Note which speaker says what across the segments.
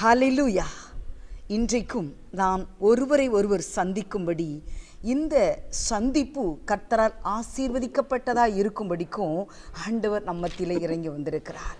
Speaker 1: ஹலிலுயா இன்றைக்கும் நாம் ஒருவரை ஒருவர் சந்திக்கும்படி இந்த சந்திப்பு கர்த்தரால் ஆசீர்வதிக்கப்பட்டதாக இருக்கும்படிக்கும் ஆண்டவர் நம்ம இறங்கி வந்திருக்கிறார்.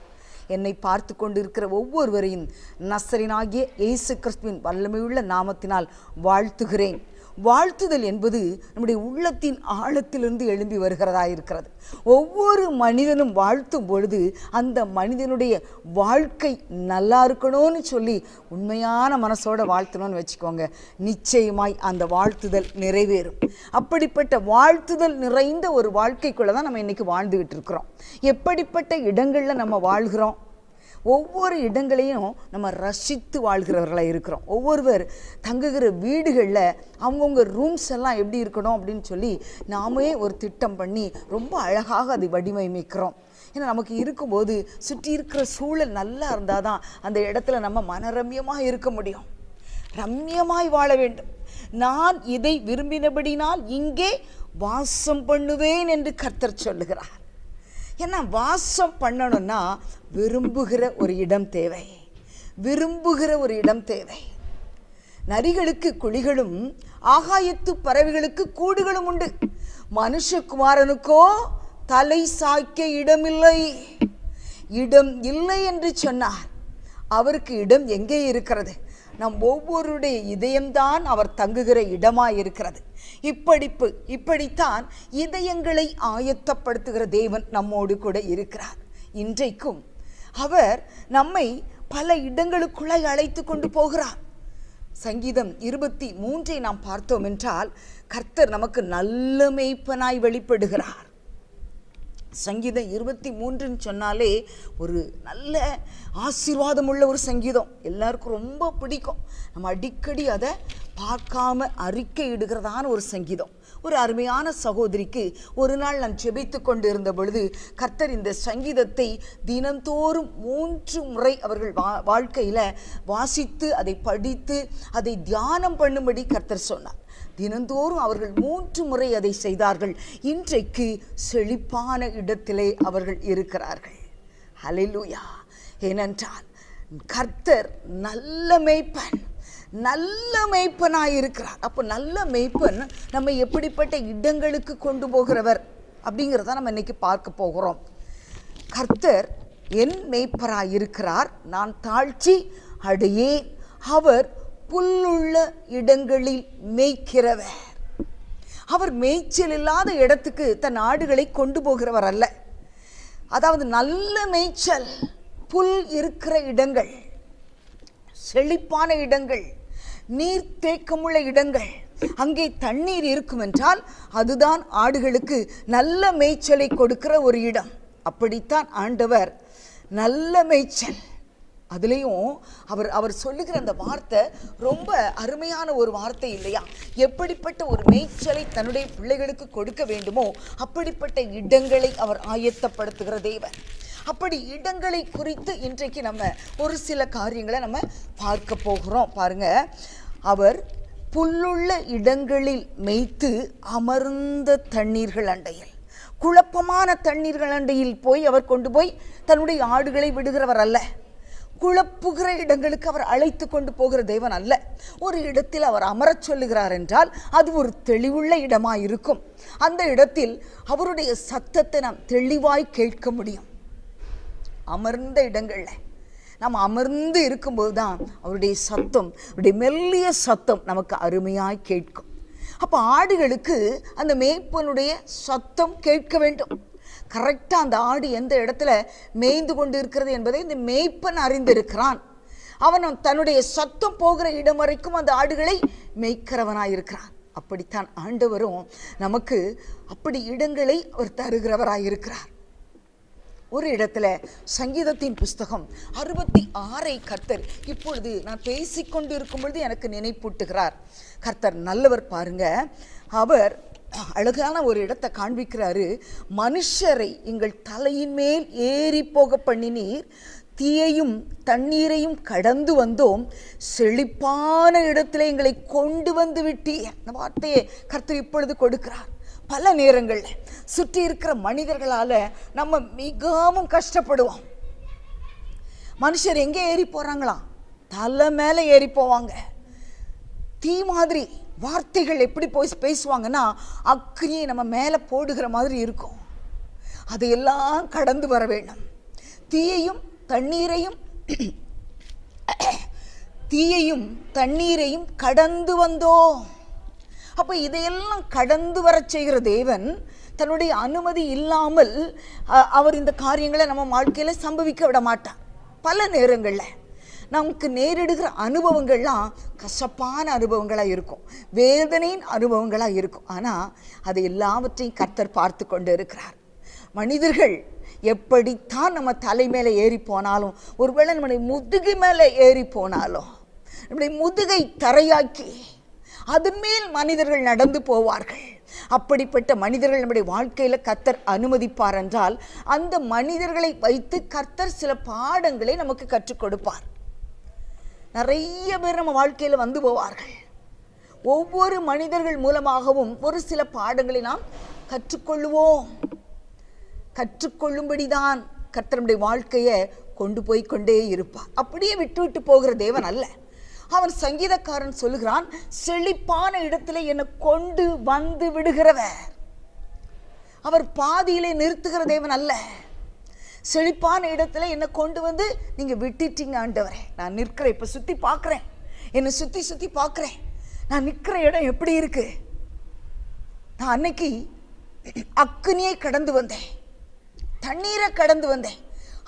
Speaker 1: என்னை பார்த்து கொண்டிருக்கிற ஒவ்வொருவரையும் நசரினாகிய இயேசு கிறிஸ்துவின் வல்லமையுள்ள நாமத்தினால் வாழ்த்துகிறேன். வாழ்த்துதல் என்பது நம்முடைய உள்ளத்தின் ஆழத்திலிருந்து எழும்பி வருகிறதா இருக்கிறது. ஒவ்வொரு மனிதனும் வாழ்த்தும் பொழுது அந்த மனிதனுடைய வாழ்க்கை நல்லா இருக்கணும்னு சொல்லி உண்மையான மனசோட வாழ்த்தணும்னு வச்சுக்கோங்க. நிச்சயமாய் அந்த வாழ்த்துதல் நிறைவேறும். அப்படிப்பட்ட வாழ்த்துதல் நிறைந்த ஒரு வாழ்க்கைக்குள்ளே தான் நம்ம இன்றைக்கி வாழ்ந்துக்கிட்டு இருக்கிறோம். எப்படிப்பட்ட இடங்களில் நம்ம வாழ்கிறோம்? ஒவ்வொரு இடங்களையும் நம்ம ரசித்து வாழ்கிறவர்களாக இருக்கிறோம். ஒவ்வொருவர் தங்குகிற வீடுகளில் அவங்கவுங்க ரூம்ஸ் எல்லாம் எப்படி இருக்கணும் அப்படின்னு சொல்லி நாமே ஒரு திட்டம் பண்ணி ரொம்ப அழகாக அதை வடிவமைக்கிறோம். ஏன்னா நமக்கு இருக்கும்போது சுற்றி இருக்கிற சூழல் நல்லா இருந்தால் தான் அந்த இடத்துல நம்ம மனரம்யமாக இருக்க முடியும். ரம்யமாய் வாழ வேண்டும். நான் இதை விரும்பினபடினால் இங்கே வாசம் பண்ணுவேன் என்று கர்த்தர் சொல்லுகிறார். ஏன்னா வாசம் பண்ணணும்னா விரும்புகிற ஒரு இடம் தேவை. விரும்புகிற ஒரு இடம் தேவை. நரிகளுக்கு குழிகளும் ஆகாயத்து பறவைகளுக்கு கூடுகளும் உண்டு. மனுஷகுமாரனுக்கோ தலை சாய்க்க இடமில்லை. இடம் இல்லை என்று சொன்னார். அவருக்கு இடம் எங்கே இருக்கிறது? நம் ஒவ்வொருடைய இதயம்தான் அவர் தங்குகிற இடமாக இருக்கிறது இப்படிப்பு இப்படித்தான் இதயங்களை ஆயத்தப்படுத்துகிற தேவன் நம்மோடு கூட இருக்கிறார். இன்றைக்கும் அவர் நம்மை பல இடங்களுக்குள்ளே அழைத்து கொண்டு போகிறார். சங்கீதம் இருபத்தி மூன்றை நாம் பார்த்தோம் என்றால் கர்த்தர் நமக்கு நல்ல மேய்ப்பனாய் வெளிப்படுகிறார். சங்கீதம் இருபத்தி மூன்றுன்னு சொன்னாலே ஒரு நல்ல ஆசீர்வாதம் உள்ள ஒரு சங்கீதம். எல்லாருக்கும் ரொம்ப பிடிக்கும். நம்ம அடிக்கடி அதை பார்க்காம அறிக்கை இடுகிறதான ஒரு சங்கீதம். ஒரு அருமையான சகோதரிக்கு ஒரு நாள் நான் ஜெபித்து கொண்டு இருந்த பொழுது கர்த்தர் இந்த சங்கீதத்தை தினந்தோறும் மூன்று முறை அவர்கள் வா வாழ்க்கையில் வாசித்து அதை படித்து அதை தியானம் பண்ணும்படி கர்த்தர் சொன்னார். தினந்தோறும் அவர்கள் மூன்று முறை அதை செய்தார்கள். இன்றைக்கு செழிப்பான இடத்திலே அவர்கள் இருக்கிறார்கள். ஹalleluya. ஏனென்றால் கர்த்தர் நல்ல மேய்ப்பன். நல்ல மேய்ப்பனாக இருக்கிறார். அப்போ நல்ல மேய்ப்பன் நம்ம எப்படிப்பட்ட இடங்களுக்கு கொண்டு போகிறவர் அப்படிங்கிறத நம்ம இன்னைக்கு பார்க்க போகிறோம். கர்த்தர் என் மேய்ப்பராய் இருக்கிறார். நான் தாழ்ச்சி அடையேன். அவர் புல்லுள்ள இடங்களில் மேய்க்கிறவர். அவர் மேய்ச்சல் இல்லாத இடத்துக்கு தன் ஆடுகளை கொண்டு போகிறவர் அல்ல. அதாவது நல்ல மேய்ச்சல் புல் இருக்கிற இடங்கள் செழிப்பான இடங்கள் நீர் தேக்கமுள்ள இடங்கள் அங்கே தண்ணீர் இருக்கும் என்றால் அதுதான் ஆடுகளுக்கு நல்ல மேய்ச்சலை கொடுக்கிற ஒரு இடம். அப்படித்தான் ஆண்டவர் நல்ல மேய்ச்சல் அதுலேயும் அவர் அவர் சொல்லுகிற அந்த வார்த்தை ரொம்ப அருமையான ஒரு வார்த்தை இல்லையா? எப்படிப்பட்ட ஒரு மேய்ச்சலை தன்னுடைய பிள்ளைகளுக்கு கொடுக்க வேண்டுமோ அப்படிப்பட்ட இடங்களை அவர் ஆயத்தப்படுத்துகிற தேவன். அப்படி இடங்களை குறித்து இன்றைக்கு நம்ம ஒரு சில காரியங்களை நம்ம பார்க்க போகிறோம். பாருங்க அவர் புல்லுள்ள இடங்களில் மேய்த்து அமர்ந்த தண்ணீர்கள் அண்டையில் குழப்பமான தண்ணீர்கள் அண்டையில் போய் அவர் கொண்டு போய் தன்னுடைய ஆடுகளை விடுகிறவர் அல்ல. குழப்புகிற இடங்களுக்கு அவர் அழைத்து கொண்டு போகிற தேவன் அல்ல. ஒரு இடத்தில் அவர் அமரச் சொல்லுகிறார் என்றால் அது ஒரு தெளிவுள்ள இடமாக இருக்கும் அந்த இடத்தில் அவருடைய சத்தத்தை நாம் தெளிவாய் கேட்க முடியும். அமர்ந்த இடங்களில் நாம் அமர்ந்து இருக்கும்போது தான் அவருடைய சத்தம் அவருடைய மெல்லிய சத்தம் நமக்கு அருமையாய் கேட்கும். அப்போ ஆடுகளுக்கு அந்த மேய்ப்பனுடைய சத்தம் கேட்க வேண்டும். கரெக்டாக அந்த ஆடு எந்த இடத்துல மேய்ந்து கொண்டு இருக்கிறது என்பதை இந்த மேய்ப்பன் அறிந்திருக்கிறான். அவன் தன்னுடைய சத்தம் போகிற இடம் வரைக்கும் அந்த ஆடுகளை மேய்க்கிறவனாயிருக்கிறான். அப்படித்தான் ஆண்டவரும் நமக்கு அப்படி இடங்களை அவர் தருகிறவராயிருக்கிறார். ஒரு இடத்துல சங்கீதத்தின் புஸ்தகம் அறுபத்தி ஆறை கர்த்தர் இப்பொழுது நான் பேசிக்கொண்டு இருக்கும் பொழுது எனக்கு நினைப்பூட்டுகிறார். கர்த்தர் நல்லவர் பாருங்க அவர் அழகான ஒரு இடத்தை காண்பிக்கிறாரு. மனுஷரை எங்கள் தலையின் மேல் ஏறி போக பண்ணினீர். தீயையும் தண்ணீரையும் கடந்து வந்தோம். செழிப்பான இடத்துல எங்களை கொண்டு வந்து விட்டீர் அந்த வார்த்தையை கர்த்தர் இப்பொழுது கொடுக்கிறார். பல நேரங்களில் சுற்றி இருக்கிற மனிதர்களால் நம்ம மிகவும் கஷ்டப்படுவோம். மனுஷர் எங்கே ஏறி போகிறாங்களாம் தலை மேலே ஏறி போவாங்க. தீ மாதிரி வார்த்தைகள் எப்படி போய் பேசுவாங்கன்னா அக்னியை நம்ம மேலே போடுகிற மாதிரி இருக்கும். அதையெல்லாம் கடந்து வர வேண்டும். தீயையும் தண்ணீரையும் தீயையும் தண்ணீரையும் கடந்து வந்தோம். அப்போ இதையெல்லாம் கடந்து வர செய்கிற தேவன் தன்னுடைய அனுமதி இல்லாமல் அவர் இந்த காரியங்களை நம்ம வாழ்க்கையில் சம்பவிக்க விட மாட்டார். பல நேரங்களில். நமக்கு நேரிடுகிற அனுபவங்கள்லாம் கசப்பான அனுபவங்களாக இருக்கும். வேதனையின் அனுபவங்களாக இருக்கும். ஆனால் அது எல்லாவற்றையும் கர்த்தர் பார்த்து கொண்டு இருக்கிறார் மனிதர்கள் எப்படித்தான் நம்ம தலை மேலே ஏறி போனாலும் ஒருவேளை நம்முடைய முதுகு மேலே ஏறி போனாலும் நம்முடைய முதுகை தரையாக்கி அதன் மேல் மனிதர்கள் நடந்து போவார்கள். அப்படிப்பட்ட மனிதர்கள் நம்முடைய வாழ்க்கையில் கர்த்தர் அனுமதிப்பார் என்றால் அந்த மனிதர்களை வைத்து கர்த்தர் சில பாடங்களை நமக்கு கற்றுக் கொடுப்பார். நிறைய பேர் நம்ம வாழ்க்கையில் வந்து போவார்கள். ஒவ்வொரு மனிதர்கள் மூலமாகவும் ஒரு சில பாடங்களை நாம் கற்றுக்கொள்ளுவோம் கற்றுக்கொள்ளும்படிதான் கர்த்தனுடைய வாழ்க்கையை கொண்டு போய் கொண்டே இருப்பார். அப்படியே விட்டு விட்டு போகிற தேவன் அல்ல. அவன் சங்கீதக்காரன் சொல்லுகிறான் செழிப்பான இடத்துல என்னை கொண்டு வந்து விடுகிறவர். அவர் பாதியிலே நிறுத்துகிற தேவன் அல்ல. செழிப்பான இடத்துல என்னை கொண்டு வந்து நீங்கள் விட்டுட்டீங்க ஆண்டவரே. நான் நிற்கிறேன். இப்போ சுற்றி பார்க்குறேன். என்னை சுற்றி சுற்றி பார்க்குறேன். நான் நிற்கிற இடம் எப்படி இருக்கு? நான் அன்னைக்கு அக்னியை கடந்து வந்தேன். தண்ணீரை கடந்து வந்தேன்.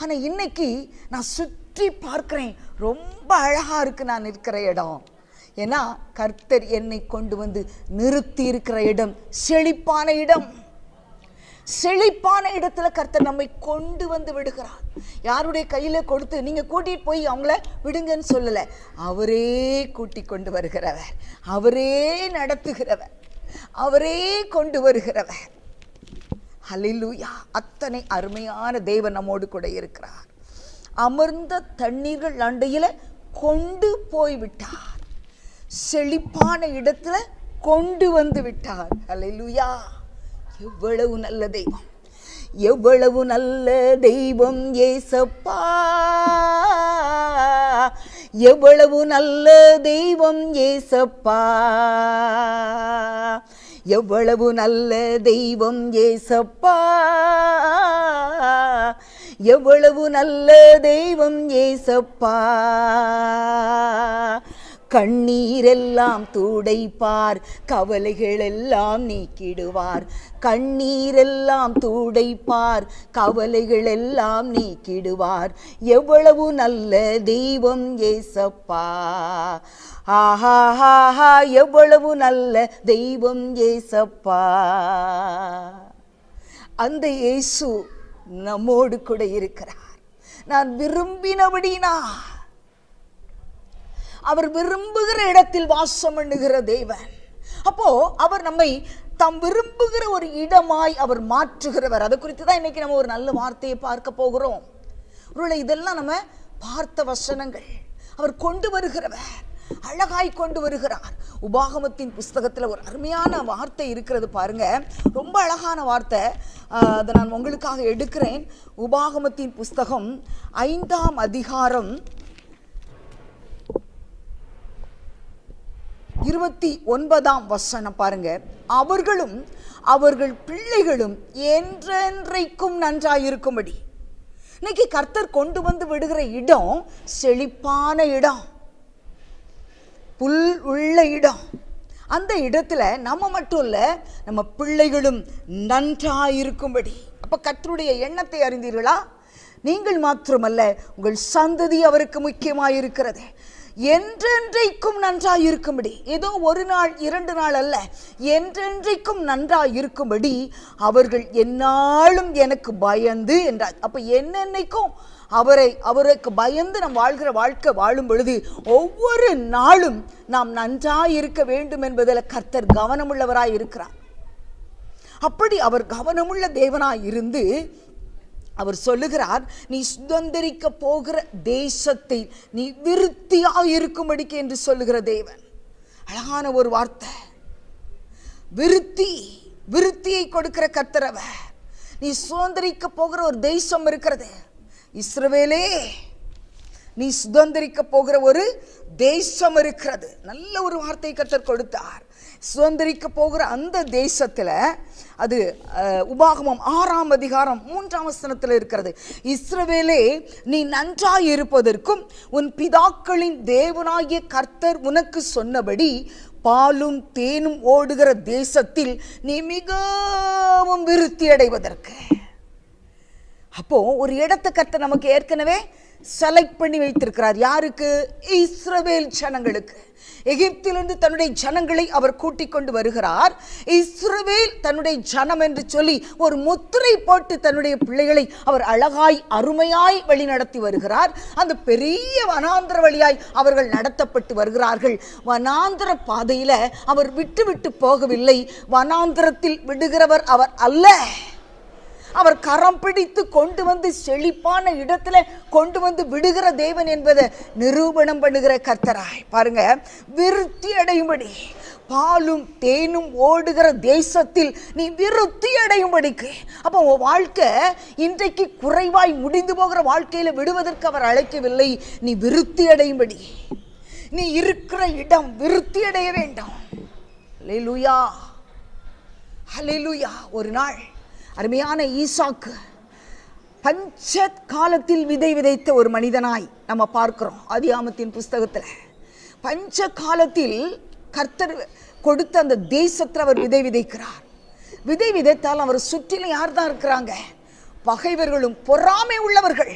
Speaker 1: ஆனால் இன்னைக்கு நான் சுற்றி பார்க்குறேன். ரொம்ப அழகாக இருக்குது நான் நிற்கிற இடம். ஏன்னா கர்த்தர் என்னை கொண்டு வந்து நிறுத்தி இருக்கிற இடம் செழிப்பான இடம். செழிப்பான இடத்துல கர்த்தர் நம்மை கொண்டு வந்து விடுகிறார். யாருடைய கையில கொடுத்து நீங்க கூட்டிட்டு போய் அவங்கள விடுங்கன்னு சொல்லல. அவரே கூட்டி கொண்டு வருகிறவர். அவரே நடத்துகிறவர். அவரே கொண்டு வருகிறவர். ஹலிலூயா அத்தனை அருமையான தேவன் நம்மோடு கூட இருக்கிறார். அமர்ந்த தண்ணீர்கள் அண்டையில கொண்டு போய் விட்டார். செழிப்பான இடத்துல கொண்டு வந்து விட்டார். ஹalleluya. எவ்வளவு நல்ல தெய்வம். எவ்வளவு நல்ல தெய்வம் ஏசப்பா. எவ்வளவு நல்ல தெய்வம் ஏசப்பா. எவ்வளவு நல்ல தெய்வம் ஏசப்பா. எவ்வளவு நல்ல தெய்வம் ஏசப்பா. கண்ணீரெல்லாம் துடைப்பார் கவலைகளெல்லாம் நீக்கிடுவார். கண்ணீரெல்லாம் துடைப்பார் கவலைகளெல்லாம் நீக்கிடுவார். எவ்வளவு நல்ல தெய்வம் ஏசப்பா. ஆஹா ஆஹா எவ்வளவு நல்ல தெய்வம் ஏசப்பா. அந்த இயேசு நம்மோடு கூட இருக்கிறார். நான் விரும்பினபடினா அவர் விரும்புகிற இடத்தில் வாசம் பண்ணுகிற தேவன். அப்போ அவர் நம்மை தாம் விரும்புகிற ஒரு இடமாய் அவர் மாற்றுகிறவர். அதை குறித்து தான் இன்னைக்கு நம்ம ஒரு நல்ல வார்த்தையை பார்க்க போகிறோம். ஒருவேளை இதெல்லாம் நம்ம பார்த்த வசனங்கள். அவர் கொண்டு வருகிறவர். அழகாய் கொண்டு வருகிறார். உபாகமத்தின் புஸ்தகத்தில் ஒரு அருமையான வார்த்தை இருக்கிறது பாருங்க. ரொம்ப அழகான வார்த்தை. அதை நான் உங்களுக்காக எடுக்கிறேன். உபாகமத்தின் புஸ்தகம் ஐந்தாம் அதிகாரம் இருபத்தி ஒன்பதாம் வசனம் பாருங்க. அவர்களும் அவர்கள் பிள்ளைகளும் என்றென்றைக்கும் நன்றாயிருக்கும்படி. இன்னைக்கு கர்த்தர் கொண்டு வந்து விடுகிற இடம் செழிப்பான இடம். புல் உள்ள இடம். அந்த இடத்துல நம்ம மட்டும் இல்லை நம்ம பிள்ளைகளும் நன்றாயிருக்கும்படி. அப்போ கர்த்தருடைய எண்ணத்தை அறிந்தீர்களா? நீங்கள் மாத்திரமல்ல உங்கள் சந்ததி அவருக்கு முக்கியமாயிருக்கிறது. என்றென்றைக்கும் நன்றாய் இருக்கும்படி ஏதோ ஒரு நாள் இரண்டு நாள் அல்ல என்றென்றைக்கும் நன்றாய் இருக்கும்படி அவர்கள் என்னாலும் எனக்கு பயந்து என்றார். அப்ப என்னென்னைக்கும் அவரை அவருக்கு பயந்து நாம் வாழ்கிற வாழ்க்கை வாழும் பொழுது ஒவ்வொரு நாளும் நாம் நன்றாய் இருக்க வேண்டும் என்பதில் கர்த்தர் கவனமுள்ளவராய் இருக்கிறார் அப்படி அவர் கவனமுள்ள தேவனாய் இருந்து அவர் சொல்லுகிறார் நீ சுதந்திரிக்க போகிற தேசத்தை நீ விருத்தியாக இருக்கும்படிக்கு என்று சொல்லுகிற தேவன். அழகான ஒரு வார்த்தை. விருத்தி விருத்தியை கொடுக்கிற கர்த்தரவர் நீ சுதந்திரிக்க போகிற ஒரு தேசம் இருக்கிறது. இஸ்ரவேலே நீ சுதந்திரிக்க போகிற ஒரு தேசம் இருக்கிறது. நல்ல ஒரு வார்த்தை கத்தர் கொடுத்தார். சுதந்திரிக்க போகிற அந்த தேசத்தில் அது உபாகமம் ஆறாம் அதிகாரம் மூன்றாம் வசனத்தில் இருக்கிறது. இஸ்ரவேலே நீ நன்றாய் இருப்பதற்கும் உன் பிதாக்களின் தேவனாகிய கர்த்தர் உனக்கு சொன்னபடி பாலும் தேனும் ஓடுகிற தேசத்தில் நீ மிகவும் விருத்தி அடைவதற்கு அப்போ ஒரு இடத்தை கர்த்தர் நமக்கு ஏற்கனவே செலக்ட் பண்ணி வைத்திருக்கிறார். யாருக்கு? இஸ்ரவேல் ஜனங்களுக்கு. எகிப்திலிருந்து தன்னுடைய ஜனங்களை அவர் கூட்டிக் கொண்டு வருகிறார். இஸ்ரவேல் தன்னுடைய ஜனம் என்று சொல்லி ஒரு முத்திரை போட்டு தன்னுடைய பிள்ளைகளை அவர் அழகாய் அருமையாய் வழி நடத்தி வருகிறார். அந்த பெரிய வனாந்திர வழியாய் அவர்கள் நடத்தப்பட்டு வருகிறார்கள். வனாந்திர பாதையில அவர் விட்டு விட்டு போகவில்லை. வனாந்திரத்தில் விடுகிறவர் அவர் அல்ல. அவர் கரம் பிடித்து கொண்டு வந்து செழிப்பான இடத்துல கொண்டு வந்து விடுகிற தேவன் என்பதை நிரூபணம் பண்ணுகிற கர்த்தராய். பாருங்க விருத்தி அடையும்படி பாலும் தேனும் ஓடுகிற தேசத்தில் நீ விருத்தி அடையும்படிக்கு. அப்போ உன் வாழ்க்கை இன்றைக்கு குறைவாய் முடிந்து போகிற வாழ்க்கையில் விடுவதற்கு அவர் அழைக்கவில்லை. நீ விருத்தி அடையும்படி. நீ இருக்கிற இடம் விருத்தி அடைய வேண்டும். ஹalleluya. ஹalleluya. ஒரு நாள் அருமையான ஈசாக்கு பஞ்ச காலத்தில் விதை விதைத்த ஒரு மனிதனாய் நம்ம பார்க்கிறோம் ஆதியாமத்தின் புஸ்தகத்தில். பஞ்ச காலத்தில் கர்த்தர் கொடுத்த அந்த தேசத்தில் அவர் விதை விதைக்கிறார். விதை விதைத்தால் அவர் சுற்றிலும் யார் தான் இருக்கிறாங்க? பகைவர்களும் பொறாமை உள்ளவர்கள்.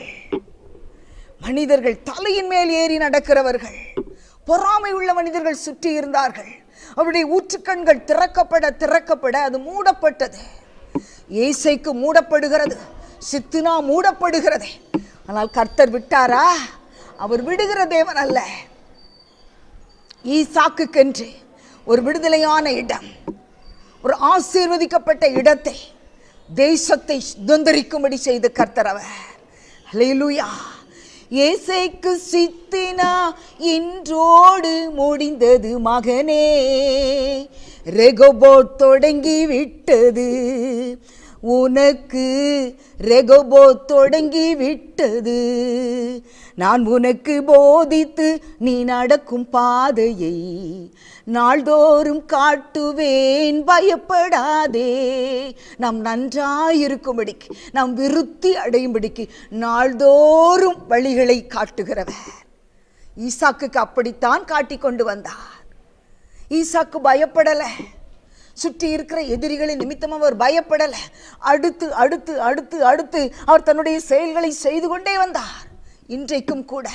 Speaker 1: மனிதர்கள் தலையின் மேல் ஏறி நடக்கிறவர்கள். பொறாமை உள்ள மனிதர்கள் சுற்றி இருந்தார்கள். அவருடைய ஊற்றுக்கண்கள் திறக்கப்பட திறக்கப்பட அது மூடப்பட்டது. ஏசைக்கு மூடப்படுகிறது சித்தினா மூடப்படுகிறது. ஆனால் கர்த்தர் விட்டாரா? அவர் விடுகிற தேவன் அல்ல. ஈசாக்குக்கென்று ஒரு விடுதலையான இடம் ஒரு ஆசீர்வதிக்கப்பட்ட இடத்தை தேசத்தை சுதந்திரிக்கும்படி செய்த கர்த்தர் அவர். அலையிலூயா ஏசைக்கு சித்தினா இன்றோடு முடிந்தது மகனே. ரெகோபோட் தொடங்கி விட்டது. உனக்கு ரெகோபோ தொடங்கி விட்டது நான் உனக்கு போதித்து நீ நடக்கும் பாதையை நாள்தோறும் காட்டுவேன். பயப்படாதே. நாம் நன்றாயிருக்கும்படிக்கு நாம் விருத்தி அடையும்படிக்கு நாள்தோறும் வழிகளை காட்டுகிறவர். ஈசாக்குக்கு அப்படித்தான் காட்டிக்கொண்டு வந்தார். ஈசாக்கு பயப்படலை. சுற்றி இருக்கிற எதிரிகளின் நிமித்தம் அவர் பயப்படலை. அடுத்து அடுத்து அடுத்து அடுத்து அவர் தன்னுடைய செயல்களை செய்து கொண்டே வந்தார். இன்றைக்கும் கூட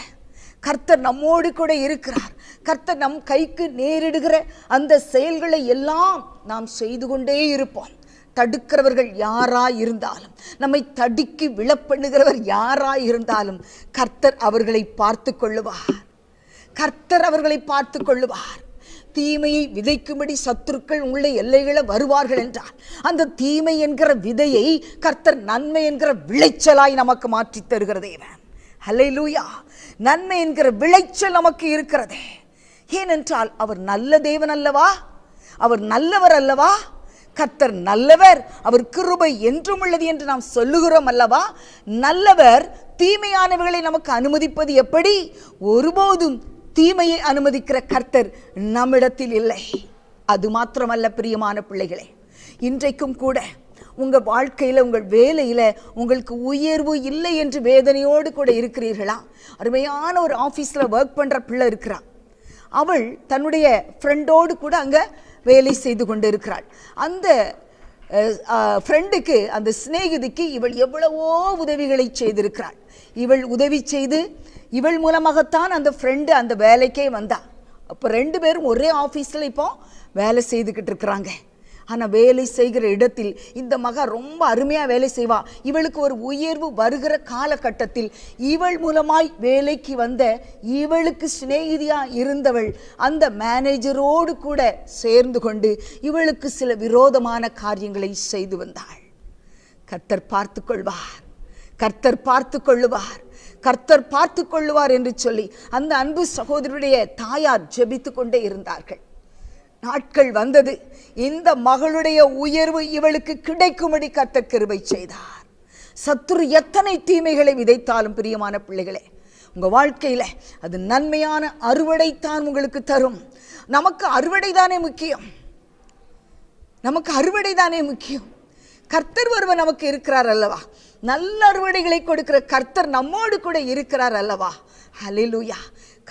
Speaker 1: கர்த்தர் நம்மோடு கூட இருக்கிறார். கர்த்தர் நம் கைக்கு நேரிடுகிற அந்த செயல்களை எல்லாம் நாம் செய்து கொண்டே இருப்போம். தடுக்கிறவர்கள் யாரா இருந்தாலும் நம்மை தடுக்கி விழப்பண்ணுகிறவர் யாரா இருந்தாலும் கர்த்தர் அவர்களை பார்த்து கொள்ளுவார். கர்த்தர் அவர்களை பார்த்து கொள்ளுவார். தீமையை விதைக்கும்படி சத்துருக்கள் உள்ள எல்லைகளை வருவார்கள் என்றார். அந்த தீமை என்கிற விதையை கர்த்தர் நன்மை என்கிற விளைச்சலாய் நமக்கு மாற்றி தருகிறதே ஹலை லூயா நன்மை என்கிற விளைச்சல் நமக்கு இருக்கிறதே. ஏனென்றால் அவர் நல்ல தேவன் அல்லவா? அவர் நல்லவர் அல்லவா? கர்த்தர் நல்லவர் அவர் கிருபை என்றும் உள்ளது என்று நாம் சொல்லுகிறோம் அல்லவா? நல்லவர் தீமையானவர்களை நமக்கு அனுமதிப்பது எப்படி? ஒருபோதும் தீமையை அனுமதிக்கிற கர்த்தர் நம்மிடத்தில் இல்லை. அது மாத்திரமல்ல பிரியமான பிள்ளைகளே. இன்றைக்கும் கூட உங்கள் வாழ்க்கையில் உங்கள் வேலையில் உங்களுக்கு உயர்வு இல்லை என்று வேதனையோடு கூட இருக்கிறீர்களா? அருமையான ஒரு ஆஃபீஸில் ஒர்க் பண்ணுற பிள்ளை இருக்கிறான் அவள் தன்னுடைய ஃப்ரெண்டோடு கூட அங்கே வேலை செய்து கொண்டு இருக்கிறாள் அந்த ஃப்ரெண்டுக்கு அந்த சிநேகிதிக்கு இவள் எவ்வளவோ உதவிகளை செய்திருக்கிறாள். இவள் உதவி செய்து இவள் மூலமாகத்தான் அந்த ஃப்ரெண்டு அந்த வேலைக்கே வந்தா. அப்போ ரெண்டு பேரும் ஒரே ஆஃபீஸில் இப்போ வேலை செய்துக்கிட்டு இருக்கிறாங்க. ஆனால் வேலை செய்கிற இடத்தில் இந்த மகா ரொம்ப அருமையாக வேலை செய்வா. இவளுக்கு ஒரு உயர்வு வருகிற காலகட்டத்தில் இவள் மூலமாய் வேலைக்கு வந்த இவளுக்கு சிநேகிதியாக இருந்தவள் அந்த மேனேஜரோடு கூட சேர்ந்து கொண்டு இவளுக்கு சில விரோதமான காரியங்களை செய்து வந்தாள். கர்த்தர் பார்த்து கொள்வார் கர்த்தர் பார்த்து கொள்ளுவார் கர்த்தர் பார்த்து கொள்ளுவார் என்று சொல்லி அந்த அன்பு சகோதரருடைய தாயார் ஜெபித்து கொண்டே இருந்தார்கள். நாட்கள் வந்தது. இந்த மகளுடைய உயர்வு இவளுக்கு கிடைக்கும்படி கர்த்தர் கிருபை செய்தார். சத்துரு எத்தனை தீமைகளை விதைத்தாலும் பிரியமான பிள்ளைகளே உங்கள் வாழ்க்கையில் அது நன்மையான அறுவடைத்தான் உங்களுக்கு தரும். நமக்கு அறுவடை தானே முக்கியம். நமக்கு அறுவடை தானே முக்கியம். கர்த்தர் ஒருவர் நமக்கு இருக்கிறார் அல்லவா? நல்ல அறுவடைகளை கொடுக்கிற கர்த்தர் நம்மோடு கூட இருக்கிறார் அல்லவா? ஹலிலுயா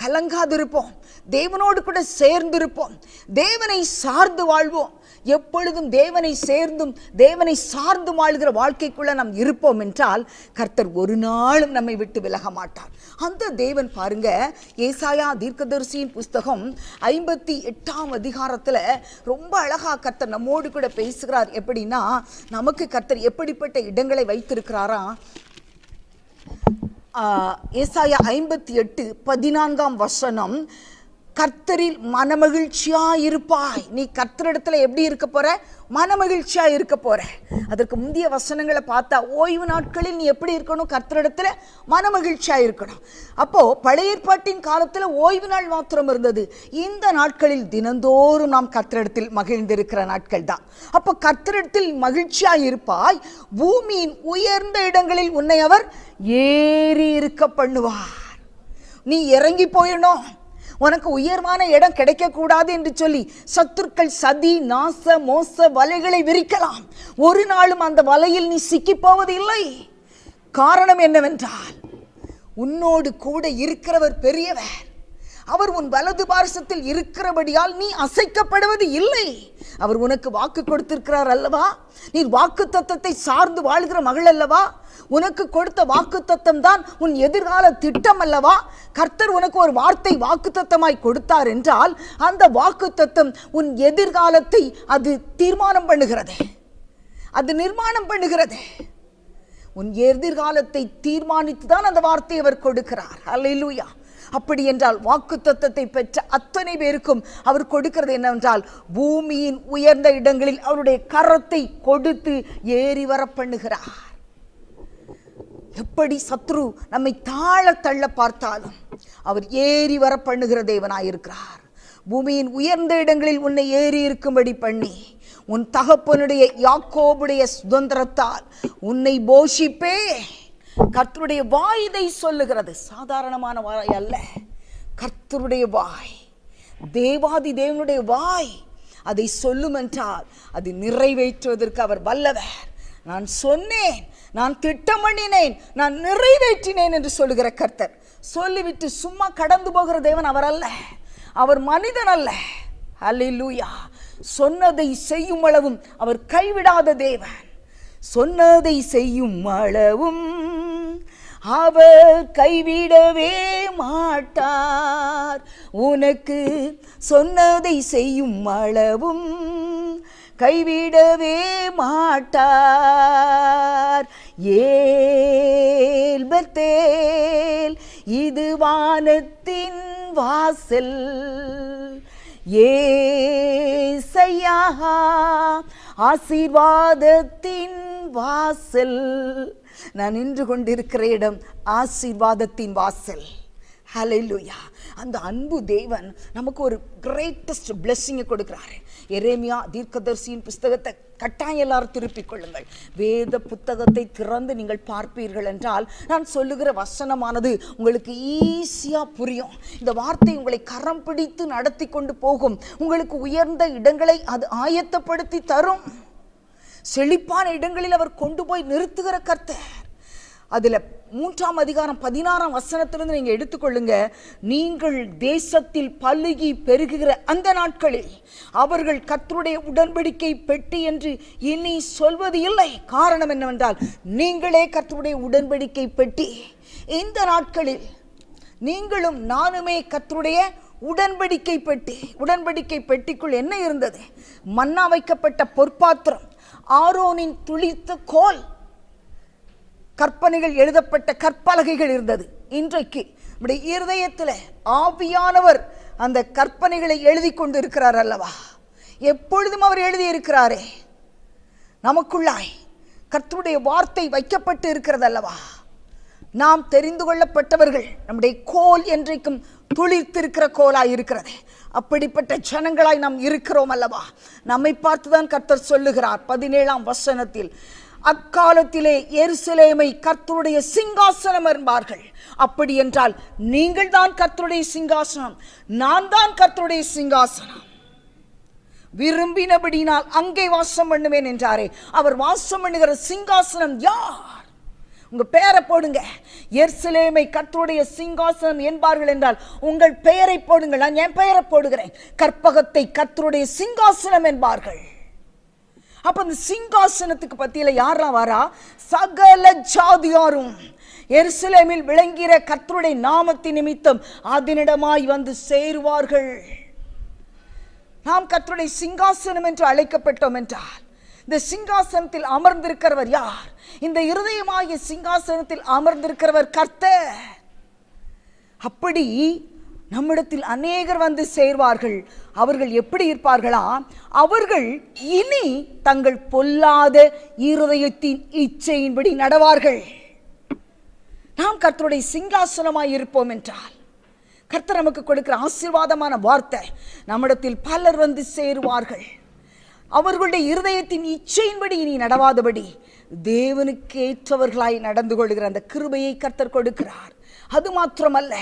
Speaker 1: கலங்காதிருப்போம். தேவனோடு கூட சேர்ந்திருப்போம். தேவனை சார்ந்து வாழ்வோம். எப்பொழுதும் தேவனை சேர்ந்தும் தேவனை சார்ந்து வாழ்கிற வாழ்க்கைக்குள்ள நாம் இருப்போம் என்றால் கர்த்தர் ஒரு நாளும் நம்மை விட்டு விலக மாட்டார் அந்த தேவன் பாருங்க ஏசாயா தீர்க்கதரிசியின் புஸ்தகம் ஐம்பத்தி எட்டாம் அதிகாரத்தில் ரொம்ப அழகா கர்த்தர் நம்மோடு கூட பேசுகிறார். எப்படின்னா நமக்கு கர்த்தர் எப்படிப்பட்ட இடங்களை வைத்திருக்கிறாரா? ஏசாயா ஐம்பத்தி எட்டு பதினான்காம் வசனம் கர்த்தரில் மனமகிழ்ச்சியா இருப்பாய் நீ கர்த்தரிடத்துல எப்படி இருக்க போற? மனமகிழ்ச்சியா இருக்க போற அதற்கு முந்தைய வசனங்களை பார்த்தா ஓய்வு நாட்களில் நீ எப்படி இருக்கணும்? கர்த்தரிடத்துல மனமகிழ்ச்சியா இருக்கணும் அப்போ பழைய ஏற்பாட்டின் காலத்துல ஓய்வு நாள் மாத்திரம் இருந்தது. இந்த நாட்களில் தினந்தோறும் நாம் கர்த்தரிடத்தில் மகிழ்ந்திருக்கிற நாட்கள் தான். அப்போ கர்த்தரிடத்தில் மகிழ்ச்சியா இருப்பாய் பூமியின் உயர்ந்த இடங்களில் உன்னை அவர் ஏறி இருக்க பண்ணுவார். நீ இறங்கி போயிடணும். உனக்கு உயர்வான இடம் கிடைக்கக்கூடாது என்று சொல்லி சத்துருக்கள் சதி நாச மோச வலைகளை விரிக்கலாம். ஒரு நாளும் அந்த வலையில் நீ சிக்கி போவது இல்லை. காரணம் என்னவென்றால் உன்னோடு கூட இருக்கிறவர் பெரியவர். அவர் உன் வலது பாரசத்தில் இருக்கிறபடியால் நீ அசைக்கப்படுவது இல்லை. அவர் உனக்கு வாக்கு கொடுத்திருக்கிறார் அல்லவா? நீ வாக்கு தத்தத்தை சார்ந்து வாழ்கிற மகள் அல்லவா? உனக்கு கொடுத்த வாக்கு தத்தம் தான் உன் எதிர்கால திட்டம் அல்லவா கர்த்தர் உனக்கு ஒரு வார்த்தை வாக்கு தத்தமாய் கொடுத்தார் என்றால் அந்த வாக்கு தத்தம் உன் எதிர்காலத்தை அது தீர்மானம் பண்ணுகிறது. அது நிர்மாணம் பண்ணுகிறது. உன் எதிர்காலத்தை தீர்மானித்து தான் அந்த வார்த்தையை அவர் கொடுக்கிறார். அல்லேலூயா அப்படி என்றால் வாக்கு தத்தத்தை பெற்ற அத்தனை பேருக்கும் அவர் கொடுக்கிறது என்னவென்றால் பூமியின் உயர்ந்த இடங்களில் அவருடைய கரத்தை கொடுத்து ஏறி வர பண்ணுகிறார். எப்படி சத்ரு நம்மை தாழ தள்ள பார்த்தாலும் அவர் ஏறி வர பண்ணுகிற தேவனாயிருக்கிறார். பூமியின் உயர்ந்த இடங்களில் உன்னை ஏறி இருக்கும்படி பண்ணி உன் தகப்பனுடைய யாக்கோபுடைய சுதந்திரத்தால் உன்னை போஷிப்பே. கர்த்தருடைய வாய் இதை சொல்லுகிறது. சாதாரணமான வாய் அல்ல. கர்த்தருடைய வாய் தேவாதி தேவனுடைய வாய் அதை சொல்லுமென்றால் அது நிறைவேற்றுவதற்கு அவர் வல்லவர். நான் சொன்னேன் நான் திட்டமணினேன் நான் நிறைவேற்றினேன் என்று சொல்லுகிற கர்த்தர். சொல்லிவிட்டு சும்மா கடந்து போகிற தேவன் அவர் அல்ல. அவர் மனிதன் அல்ல. அல்லேலூயா சொன்னதை செய்யும் அளவும் அவர் கைவிடாத தேவன். சொன்னதை செய்யும் அளவும் அவர் கைவிடவே மாட்டார். உனக்கு சொன்னதை செய்யும் அளவும் கைவிடவே மாட்டார். ஏல்பத்தேல் இது வானத்தின் வாசல். ஏசையா ஆசீர்வாதத்தின் வாசல். நான் நின்று கொண்டிருக்கிற இடம் ஆசீர்வாதத்தின் வாசல். ஹalleluya அந்த அன்பு தேவன் நமக்கு ஒரு கிரேட்டஸ்ட் பிளெஸ்ஸிங்கை கொடுக்குறாரு. எரேமியா தீர்க்கதர்சியின் புஸ்தகத்தை கட்டாயம் எல்லாரும் திருப்பிக் கொள்ளுங்கள். வேத புத்தகத்தை திறந்து நீங்கள் பார்ப்பீர்கள் என்றால் நான் சொல்லுகிற வசனமானது உங்களுக்கு ஈஸியாக புரியும். இந்த வார்த்தை உங்களை கரம் பிடித்து நடத்தி கொண்டு போகும். உங்களுக்கு உயர்ந்த இடங்களை அது ஆயத்தப்படுத்தி தரும். செழிப்பான இடங்களில் அவர் கொண்டு போய் நிறுத்துகிற கர்த்தர். அதில் மூன்றாம் அதிகாரம் பதினாறாம் வசனத்திலிருந்து நீங்கள் எடுத்துக்கொள்ளுங்க. நீங்கள் தேசத்தில் பழுகி பெருகுகிற அந்த நாட்களில் அவர்கள் கத்தருடைய உடன்படிக்கை பெட்டி என்று இனி சொல்வது இல்லை. காரணம் என்னவென்றால் நீங்களே கத்தருடைய உடன்படிக்கை பெட்டி. இந்த நாட்களில் நீங்களும் நானுமே கத்தருடைய உடன்படிக்கை பெட்டி. உடன்படிக்கை பெட்டிக்குள் என்ன இருந்தது? மன்னா வைக்கப்பட்ட பொற்பாத்திரம் ஆரோனின் துளித்த கோல் கற்பனைகள் எழுதப்பட்ட கற்பலகைகள் இருந்தது. இன்றைக்கு நம்முடைய இருதயத்தில் ஆவியானவர் அந்த கற்பனைகளை எழுதி கொண்டு இருக்கிறார் அல்லவா? எப்பொழுதும் அவர் எழுதியிருக்கிறாரே. நமக்குள்ளாய் கர்த்தருடைய வார்த்தை வைக்கப்பட்டு இருக்கிறது அல்லவா? நாம் தெரிந்து கொள்ளப்பட்டவர்கள் நம்முடைய கோல் என்றைக்கும் துளிர்த்திருக்கிற கோலாய் இருக்கிறது. அப்படிப்பட்ட ஜனங்களாய் நாம் இருக்கிறோம் அல்லவா? நம்மை பார்த்துதான் கர்த்தர் சொல்லுகிறார் பதினேழாம் வசனத்தில். அக்காலத்திலே எருசலேமை கர்த்தருடைய சிங்காசனம் என்பார்கள். அப்படி என்றால் நீங்கள் தான் கர்த்தருடைய சிங்காசனம் நான் தான் கர்த்தருடைய சிங்காசனம். விரும்பினபடினால் அங்கே வாசம் பண்ணுவேன் என்றாரே அவர் வாசம் பண்ணுகிற சிங்காசனம் யார்? உங்க பெயரை போடுங்க. எர்சலேமை கர்த்தருடைய சிங்காசனம் என்பார்கள் என்றால் உங்கள் பெயரை போடுங்கள் நான் என் பெயரை போடுகிறேன். கற்பகத்தை கர்த்தருடைய சிங்காசனம் என்பார்கள். அப்ப இந்த சிங்காசனத்துக்கு பத்தியில யாரெல்லாம் வரா? சகல ஜாதியாரும். எருசலேமில் விளங்கிற கத்தருடைய நாமத்தின் நிமித்தம் அதனிடமாய் வந்து சேருவார்கள். நாம் கத்தருடைய சிங்காசனம் என்று அழைக்கப்பட்டோம் என்றால் இந்த சிங்காசனத்தில் அமர்ந்திருக்கிறவர் யார்? இந்த இருதயமாகிய சிங்காசனத்தில் அமர்ந்திருக்கிறவர் கர்த்தர். அப்படி நம்மிடத்தில் அநேகர் வந்து சேர்வார்கள். அவர்கள் எப்படி இருப்பார்களா? அவர்கள் இனி தங்கள் பொல்லாத இருதயத்தின் இச்சையின்படி நடவார்கள். நாம் கர்த்தருடைய சிங்காசனமாய் இருப்போம் என்றால் கர்த்தர் நமக்கு கொடுக்கிற ஆசீர்வாதமான வார்த்தை நம்மிடத்தில் பலர் வந்து சேருவார்கள். அவர்களுடைய இருதயத்தின் இச்சையின்படி இனி நடவாதபடி தேவனுக்கு ஏற்றவர்களாய் நடந்து கொள்கிற அந்த கிருபையை கர்த்தர் கொடுக்கிறார். அது மாத்திரமல்ல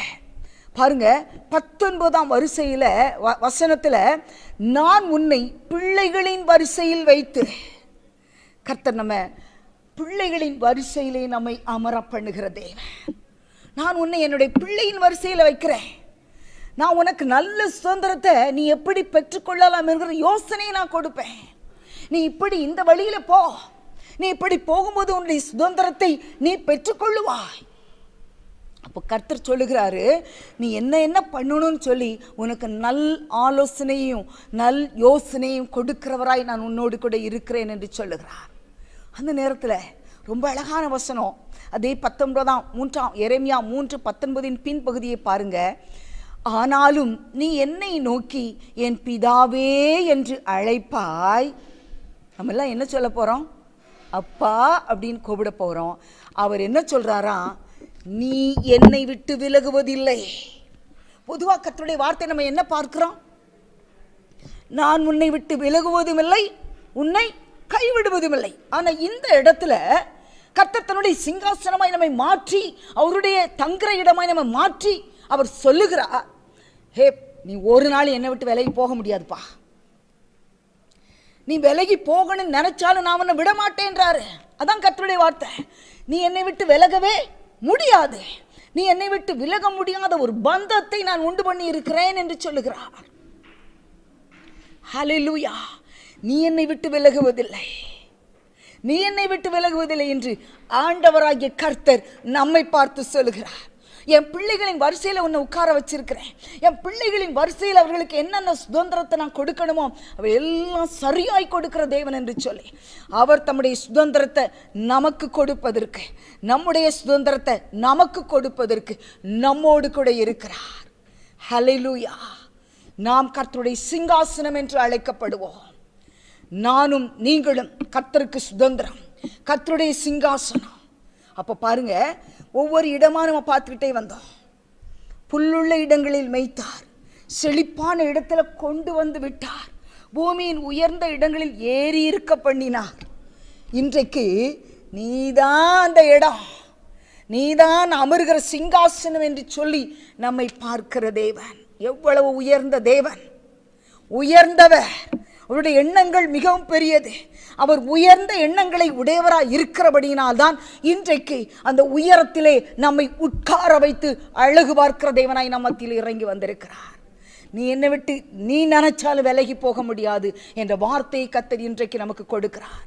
Speaker 1: பாருங்க பத்தொன்பதாம் வரிசையில் வ- வசனத்தில் நான் உன்னை பிள்ளைகளின் வரிசையில் வைத்து கர்த்தர் நம்ம பிள்ளைகளின் வரிசையிலே நம்மை அமர பண்ணுகிற தேவன். நான் உன்னை என்னுடைய பிள்ளையின் வரிசையில் வைக்கிறேன். நான் உனக்கு நல்ல சுதந்திரத்தை நீ எப்படி பெற்றுக்கொள்ளலாம் என்கிற யோசனையை நான் கொடுப்பேன். நீ இப்படி இந்த வழியில் போ. நீ இப்படி போகும்போது உன்னுடைய சுதந்திரத்தை நீ பெற்றுக்கொள்ளுவாய். அப்போ கர்த்தர் சொல்லுகிறாரு நீ என்ன என்ன பண்ணணும்னு சொல்லி உனக்கு நல் ஆலோசனையும் நல் யோசனையும் கொடுக்கிறவராய் நான் உன்னோடு கூட இருக்கிறேன் என்று சொல்லுகிறார். அந்த நேரத்தில் ரொம்ப அழகான வசனம். அதே பத்தொன்பதாம் மூன்றாம் எரேமியா மூன்று பத்தொன்பதின் பின்பகுதியை பாருங்க. ஆனாலும் நீ என்னை நோக்கி என் பிதாவே என்று அழைப்பாய். நம்ம எல்லாம் என்ன சொல்ல போகிறோம் அப்பா அப்படின்னு கூப்பிட போகிறோம் அவர் என்ன சொல்கிறாரா நீ என்னை விட்டு விலகுவதில்லை. பொதுவாக கத்தருடைய வார்த்தை நம்ம என்ன பார்க்கிறோம்? நான் உன்னை விட்டு விலகுவதும் இல்லை உன்னை கைவிடுவதும் இல்லை ஆனால் இந்த இடத்துல கர்த்தர் தன்னுடைய சிங்காசனமாய் நம்மை மாற்றி அவருடைய தங்குற இடமாய் நம்ம மாற்றி அவர் சொல்லுகிறார் ஹே நீ ஒரு நாள் என்னை விட்டு விலகி போக முடியாதுப்பா. நீ விலகி போகணும்னு நினைச்சாலும் நான் உன்னை விட மாட்டேன்றாரு அதான் கர்த்தருடைய வார்த்தை. நீ என்னை விட்டு விலகவே முடியாது. நீ என்னை விட்டு விலக முடியாத ஒரு பந்தத்தை நான் உண்டு பண்ணி இருக்கிறேன் என்று சொல்லுகிறார். ஹalleluya நீ என்னை விட்டு விலகுவதில்லை. நீ என்னை விட்டு விலகுவதில்லை என்று ஆண்டவராகிய கர்த்தர் நம்மை பார்த்து சொல்லுகிறார். என் பிள்ளைகளின் வரிசையில் உன்னை உட்கார வச்சிருக்கிறேன். என் பிள்ளைகளின் வரிசையில் அவர்களுக்கு என்னென்ன சுதந்திரத்தை நான் கொடுக்கணுமோ அவர் எல்லாம் சரியாய் கொடுக்கிற தேவன் என்று சொல்லி அவர் தம்முடைய சுதந்திரத்தை நமக்கு கொடுப்பதற்கு நம்முடைய சுதந்திரத்தை நமக்கு கொடுப்பதற்கு நம்மோடு கூட இருக்கிறார். ஹலிலூயா நாம் கர்த்தருடைய சிங்காசனம் என்று அழைக்கப்படுவோம். நானும் நீங்களும் கர்த்தருக்கு சுதந்திரம் கர்த்தருடைய சிங்காசனம். அப்போ பாருங்க ஒவ்வொரு இடமா நம்ம பார்த்துக்கிட்டே வந்தோம். புல்லுள்ள இடங்களில் மேய்த்தார். செழிப்பான இடத்துல கொண்டு வந்து விட்டார். பூமியின் உயர்ந்த இடங்களில் ஏறி இருக்க பண்ணினார். இன்றைக்கு நீதான் அந்த இடம். நீதான் அமருகிற சிங்காசனம் என்று சொல்லி நம்மை பார்க்கிற தேவன். எவ்வளவு உயர்ந்த தேவன். உயர்ந்தவர். அவருடைய எண்ணங்கள் மிகவும் பெரியது. அவர் உயர்ந்த எண்ணங்களை உடையவராய் இருக்கிறபடியினால் தான் இன்றைக்கு அந்த உயரத்திலே நம்மை உட்கார வைத்து அழகு பார்க்கிற தேவனாய் நம்ம இறங்கி வந்திருக்கிறார். நீ என்னை விட்டு நீ நினைச்சாலும் விலகி போக முடியாது என்ற வார்த்தையை கத்தர் இன்றைக்கு நமக்கு கொடுக்கிறார்.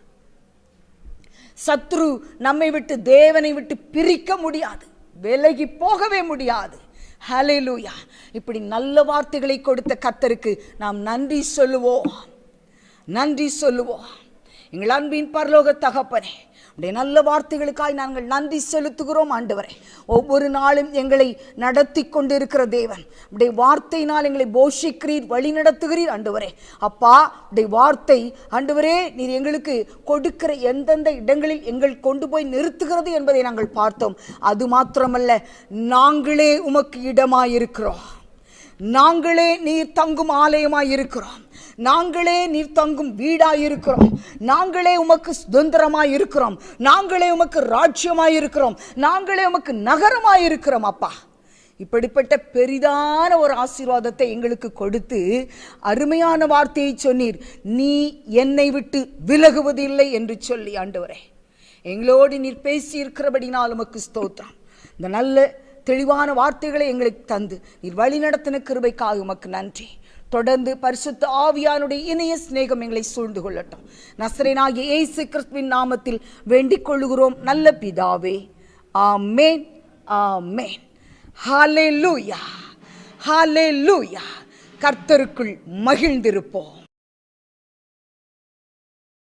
Speaker 1: சத்ரு நம்மை விட்டு தேவனை விட்டு பிரிக்க முடியாது விலகி போகவே முடியாது. ஹalleluya இப்படி நல்ல வார்த்தைகளை கொடுத்த கத்தருக்கு நாம் நன்றி சொல்லுவோம். நன்றி சொல்லுவோம். எங்கள் அன்பின் பரலோக தகப்பனே உடைய நல்ல வார்த்தைகளுக்காய் நாங்கள் நன்றி செலுத்துகிறோம் ஆண்டவரே. ஒவ்வொரு நாளும் எங்களை நடத்தி கொண்டிருக்கிற தேவன் உடைய வார்த்தையினால் எங்களை போஷிக்கிறீர் வழி நடத்துகிறீர் ஆண்டவரே. அப்பா உடைய வார்த்தை ஆண்டவரே நீர் எங்களுக்கு கொடுக்கிற எந்தெந்த இடங்களில் எங்கள் கொண்டு போய் நிறுத்துகிறது என்பதை நாங்கள் பார்த்தோம். அது மாத்திரமல்ல நாங்களே உமக்கு இடமாயிருக்கிறோம். நாங்களே நீர் தங்கும் ஆலயமாயிருக்கிறோம். நாங்களே நீர் தங்கும் வீடாயிருக்கிறோம். நாங்களே உமக்கு சுதந்திரமாய் இருக்கிறோம் நாங்களே உமக்கு ராஜ்யமாய் இருக்கிறோம் நாங்களே உமக்கு நகரமாய் இருக்கிறோம் அப்பா. இப்படிப்பட்ட பெரிதான ஒரு ஆசீர்வாதத்தை எங்களுக்கு கொடுத்து அருமையான வார்த்தையை சொன்னீர். நீ என்னை விட்டு விலகுவதில்லை என்று சொல்லி ஆண்டவரே. எங்களோடு நீர் பேசி இருக்கிறபடினால் உமக்கு ஸ்தோத்திரம். இந்த நல்ல தெளிவான வார்த்தைகளை எங்களுக்கு தந்து நீர் வழிநடத்தின கிருபைக்காக உமக்கு நன்றி. தொடர்ந்து பரிசுத்த ஆவியானுடைய இணைய சிநேகம் எங்களை சூழ்ந்து கொள்ளட்டும். நசரேனாகிய இயேசு கிறிஸ்துவின் நாமத்தில் வேண்டிக் கொள்ளுகிறோம். நல்ல பிதாவே. ஆமேன். ஆமேன். ஹாலே லூயா கர்த்தருக்குள் மகிழ்ந்திருப்போம்.